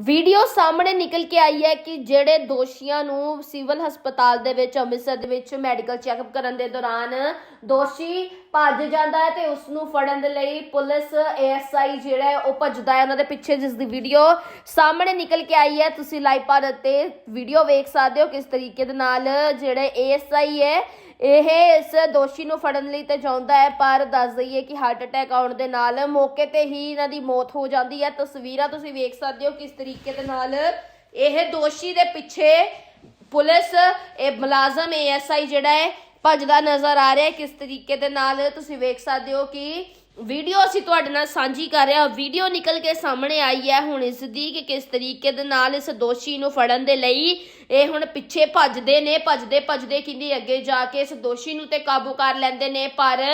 Video ਸਾਹਮਣੇ ਨਿਕਲ ਕੇ ਆਈ ਹੈ ਕਿ ਜਿਹੜੇ ਦੋਸ਼ੀਆਂ ਨੂੰ ਸਿਵਲ ਹਸਪਤਾਲ ਦੇ ਵਿੱਚ, ਅੰਮ੍ਰਿਤਸਰ ਦੇ ਵਿੱਚ ਮੈਡੀਕਲ ਚੈੱਕਅਪ ਕਰਨ ਦੇ ਦੌਰਾਨ ਦੋਸ਼ੀ ਭੱਜ ਜਾਂਦਾ ਹੈ ਤੇ ਉਸ ਨੂੰ ਫੜਨ ਦੇ ਲਈ ਪੁਲਿਸ, ਏਐਸਆਈ ਜਿਹੜਾ ਉਹ ਭੱਜਦਾ ਹੈ। ਉਹਨਾਂ ਦੇ ਪਿੱਛੇ ਜਿਸ ਦੀ ਵੀਡੀਓ ਸਾਹਮਣੇ ਨਿਕਲ ਕੇ ਆਈ ਹੈ, ਤੁਸੀਂ ਲਾਈਵ ਭਾਰਤ ਤੇ ਵੀਡੀਓ ਵੇਖ ਸਕਦੇ ਹੋ ਕਿਸ ਤਰੀਕੇ ਦੇ ਨਾਲ ਜਿਹੜੇ ਏਐਸਆਈ ਹੈ ਇਹ ਇਸ ਦੋਸ਼ੀ ਨੂੰ ਫੜਨ ਲਈ ਤੇ ਚਾਹੁੰਦਾ ਹੈ, ਪਰ ਦੱਸ ਦਈਏ ਕਿ ਹਾਰਟ ਅਟੈਕ ਆਉਣ ਦੇ ਨਾਲ ਮੌਕੇ ਤੇ ਹੀ ਇਹਨਾਂ ਦੀ ਮੌਤ ਹੋ ਜਾਂਦੀ ਹੈ। ਤਸਵੀਰਾਂ ਤੁਸੀਂ ਵੇਖ ਸਕਦੇ ਹੋ ਕਿਸ ਤਰੀਕੇ ਦੇ ਨਾਲ ਇਹ ਦੋਸ਼ੀ ਦੇ ਪਿੱਛੇ ਪੁਲਿਸ, ਇਹ ਮੁਲਾਜ਼ਮ ਏਐਸਆਈ ਜਿਹੜਾ ਹੈ, ਭੱਜਦਾ ਨਜ਼ਰ ਆ ਰਿਹਾ ਹੈ। ਕਿਸ ਤਰੀਕੇ ਦੇ ਨਾਲ ਤੁਸੀਂ ਵੇਖ ਸਕਦੇ ਹੋ ਕਿ ਵੀਡੀਓ ਅਸੀਂ ਤੁਹਾਡੇ ਨਾਲ ਸਾਂਝੀ ਕਰ ਰਹੇ ਹਾਂ। ਵੀਡੀਓ ਨਿਕਲ ਕੇ ਸਾਹਮਣੇ ਆਈ ਹੈ। ਹੁਣ ਇਸ ਦੀ ਕਿ ਕਿਸ ਤਰੀਕੇ ਦੇ ਨਾਲ ਇਸ ਦੋਸ਼ੀ ਨੂੰ ਫੜਨ ਦੇ ਲਈ ਇਹ ਹੁਣ ਪਿੱਛੇ ਭੱਜਦੇ ਨੇ। ਭੱਜਦੇ ਭੱਜਦੇ ਕਿੰਨੀ ਅੱਗੇ ਜਾ ਕੇ ਇਸ ਦੋਸ਼ੀ ਨੂੰ ਤੇ ਕਾਬੂ ਕਰ ਲੈਂਦੇ ਨੇ। ਪਰ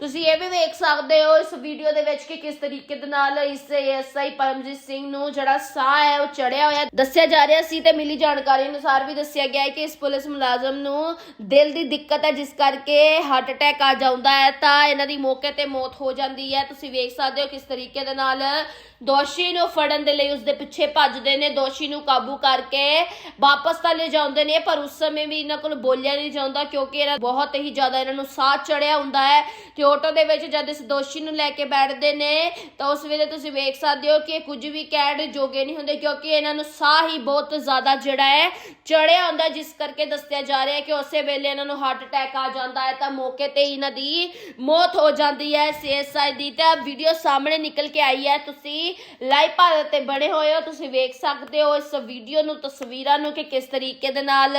ਤੁਸੀਂ ਇਹ ਵੀ ਵੇਖ ਸਕਦੇ ਹੋ ਇਸ ਵੀਡੀਓ ਦੇ ਵਿੱਚ ਕਿ ਕਿਸ ਤਰੀਕੇ ਦੇ ਨਾਲ ਇਸ ਐਸਆਈ ਪਰਮਜੀਤ ਸਿੰਘ ਨੂੰ ਜਿਹੜਾ ਸਾਹ ਹੈ ਉਹ ਚੜਿਆ ਹੋਇਆ ਦੱਸਿਆ ਜਾ ਰਿਹਾ ਸੀ ਤੇ ਮਿਲੀ ਜਾਣਕਾਰੀ ਅਨੁਸਾਰ ਵੀ ਦੱਸਿਆ ਗਿਆ ਹੈ ਕਿ ਇਸ ਪੁਲਿਸ ਮੁਲਾਜ਼ਮ ਨੂੰ ਦਿਲ ਦੀ ਦਿੱਕਤ ਹੈ, ਜਿਸ ਕਰਕੇ ਹਾਰਟ ਅਟੈਕ ਆ ਜਾਂਦਾ ਹੈ, ਤਾਂ ਇਹਨਾਂ ਦੀ ਮੌਕੇ ਤੇ ਮੌਤ ਹੋ ਜਾਂਦੀ ਹੈ। ਤੁਸੀਂ ਵੇਖ ਸਕਦੇ ਹੋ ਕਿਸ ਤਰੀਕੇ ਦੇ ਨਾਲ ਦੋਸ਼ੀ ਨੂੰ ਫੜਨ ਦੇ ਲਈ ਉਸਦੇ ਪਿੱਛੇ ਭੱਜਦੇ ਨੇ। ਦੋਸ਼ੀ ਨੂੰ ਕਾਬੂ ਕਰਕੇ ਵਾਪਸ ਤਾਂ ਲੈ ਜਾਂਦੇ ਨੇ, ਪਰ ਉਸ ਸਮੇਂ ਵੀ ਇਹਨਾਂ ਕੋਲ ਬੋਲਿਆ ਨਹੀਂ ਜਾਂਦਾ, ਕਿਉਂਕਿ ਇਹਨਾਂ ਬਹੁਤ ਹੀ ਜ਼ਿਆਦਾ ਇਹਨਾਂ ਨੂੰ ਸਾਹ ਚੜਿਆ ਹੁੰਦਾ ਹੈ ਤੇ ਆਟੋ ਦੇ ਵਿੱਚ ਜਦ ਇਸ ਦੋਸ਼ੀ ਨੂੰ ਲੈ ਕੇ ਬੈਠਦੇ ਨੇ, ਤਾਂ ਉਸ ਵੇਲੇ ਤੁਸੀਂ ਵੇਖ ਸਕਦੇ ਹੋ ਕਿ ਕੁਝ ਵੀ ਕਹਿਣ ਜੋਗੇ ਨਹੀਂ ਹੁੰਦੇ, ਕਿਉਂਕਿ ਇਹਨਾਂ ਨੂੰ ਸਾਹ ਹੀ ਬਹੁਤ ਜ਼ਿਆਦਾ ਜਿਹੜਾ ਹੈ ਚੜਿਆ ਹੁੰਦਾ, ਜਿਸ ਕਰਕੇ ਦੱਸਿਆ ਜਾ ਰਿਹਾ ਹੈ ਕਿ ਉਸੇ ਵੇਲੇ ਇਹਨਾਂ ਨੂੰ ਹਾਰਟ ਅਟੈਕ ਆ ਜਾਂਦਾ ਹੈ, ਤਾਂ ਮੌਕੇ ਤੇ ਇਹਨਾਂ ਦੀ ਮੌਤ ਹੋ ਜਾਂਦੀ ਹੈ ਸੀਐਸਆਈ ਦੀ। ਤਾਂ ਵੀਡੀਓ ਸਾਹਮਣੇ ਨਿਕਲ ਕੇ ਆਈ ਹੈ, ਤੁਸੀਂ ਲਾਈਵ ਭਾਰਤ ਤੇ ਬਣੇ ਹੋਏ ਹੋ, ਤੁਸੀਂ ਵੇਖ ਸਕਦੇ ਹੋ ਇਸ ਵੀਡੀਓ ਨੂੰ, ਤਸਵੀਰਾਂ ਨੂੰ ਕਿ ਕਿਸ ਤਰੀਕੇ ਦੇ ਨਾਲ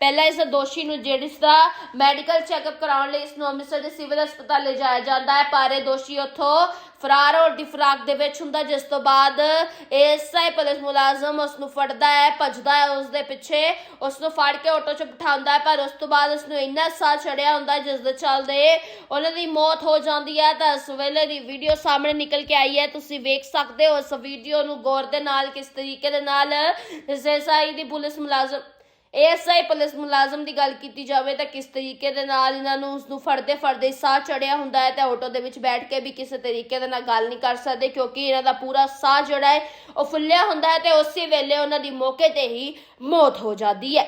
ਪਹਿਲਾਂ ਇਸ ਦੋਸ਼ੀ ਨੂੰ ਜਿਹੜੀ ਦਾ ਮੈਡੀਕਲ ਚੈੱਕਅਪ ਕਰਾਉਣ ਲਈ ਇਸ ਨੂੰ ਅੰਮ੍ਰਿਤਸਰ ਦੇ ਸਿਵਲ ਹਸਪਤਾਲ ਲਿਜਾਇਆ ਜਾਂਦਾ ਹੈ, ਪਰ ਦੋਸ਼ੀ ਉੱਥੋਂ ਫਰਾਰ ਹੋਣ ਦੀ ਫਰਾਕ ਦੇ ਵਿੱਚ ਹੁੰਦਾ ਜਿਸ ਤੋਂ ਬਾਅਦ ਐਸਆਈ ਪੁਲਿਸ ਮੁਲਾਜ਼ਮ ਉਸ ਨੂੰ ਫੜਦਾ ਹੈ, ਭੱਜਦਾ ਹੈ ਉਸ ਦੇ ਪਿੱਛੇ ਉਸ ਨੂੰ ਫੜ ਕੇ ਆਟੋ 'ਚ ਬਿਠਾਉਂਦਾ ਹੈ, ਪਰ ਉਸ ਤੋਂ ਬਾਅਦ ਉਸ ਨੂੰ ਇੰਨਾ ਸਾਹ ਚੜਿਆ ਹੁੰਦਾ ਹੈ, ਜਿਸ ਦੇ ਚੱਲਦੇ ਉਹਨਾਂ ਦੀ ਮੌਤ ਹੋ ਜਾਂਦੀ ਹੈ। ਤਾਂ ਇਸ ਵੇਲੇ ਦੀ ਵੀਡੀਓ ਸਾਹਮਣੇ ਨਿਕਲ ਕੇ ਆਈ ਹੈ। ਤੁਸੀਂ ਵੇਖ ਸਕਦੇ ਹੋ ਉਸ ਵੀਡੀਓ ਨੂੰ ਗੌਰ ਦੇ ਨਾਲ, ਕਿਸ ਤਰੀਕੇ ਦੇ ਨਾਲ ਐਸਆਈ ਦੀ ਪੁਲਿਸ ਮੁਲਾਜ਼ਮ ਐਸਆਈ ਪੁਲਿਸ ਮੁਲਾਜ਼ਮ ਦੀ ਗੱਲ ਕੀਤੀ ਜਾਵੇ ਤਾਂ ਕਿਸ ਤਰੀਕੇ ਦੇ ਨਾਲ ਇਹਨਾਂ ਨੂੰ ਉਸ ਨੂੰ ਫੜਦੇ ਫੜਦੇ ਸਾਹ ਚੜਿਆ ਹੁੰਦਾ ਹੈ ਤੇ ਆਟੋ ਦੇ ਵਿੱਚ ਬੈਠ ਕੇ ਵੀ ਕਿਸੇ ਤਰੀਕੇ ਦੇ ਨਾਲ ਗੱਲ ਨਹੀਂ ਕਰ ਸਕਦੇ ਕਿਉਂਕਿ ਇਹਨਾਂ ਦਾ ਪੂਰਾ ਸਾਹ ਜਿਹੜਾ ਹੈ ਉਹ ਫੁੱਲਿਆ ਹੁੰਦਾ ਹੈ ਤੇ ਉਸੇ ਵੇਲੇ ਉਹਨਾਂ ਦੀ ਮੌਕੇ ਤੇ ਹੀ ਮੌਤ ਹੋ ਜਾਂਦੀ ਹੈ।